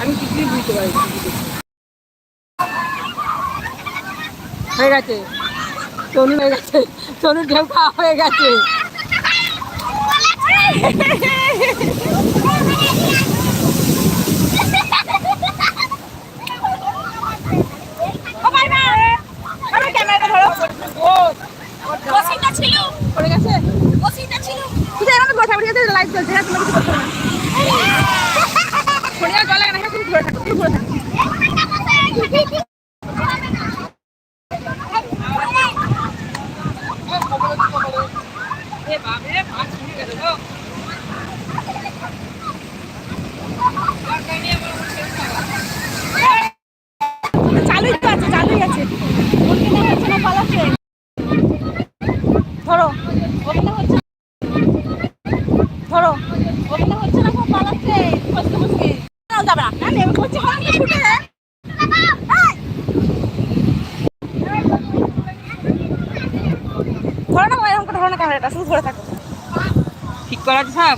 আমি কিছুই হয়ে গেছে তনু হয়ে গেছে তনু ঢেউ খাওয়া হয়ে গেছে গেছে তুই এরকম বসে পড়ে গেছে লাইট জ্বলছে না। তুমি কিছু যাওয়া জল লাগে না। তুমি ঘুরে থাকো তুমি ঘুরে থাকো চালুই তো আছে, চালুই আছে। ধরো ধরো। করে না ক্যামেরাটা শুধু ধরে থাকো। ঠিক করা আছে সব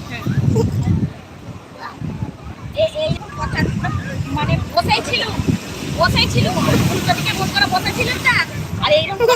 মানে বসেই ছিল বসেই ছিল উল্টো দিকে করে বসে ছিল না আর এইরকম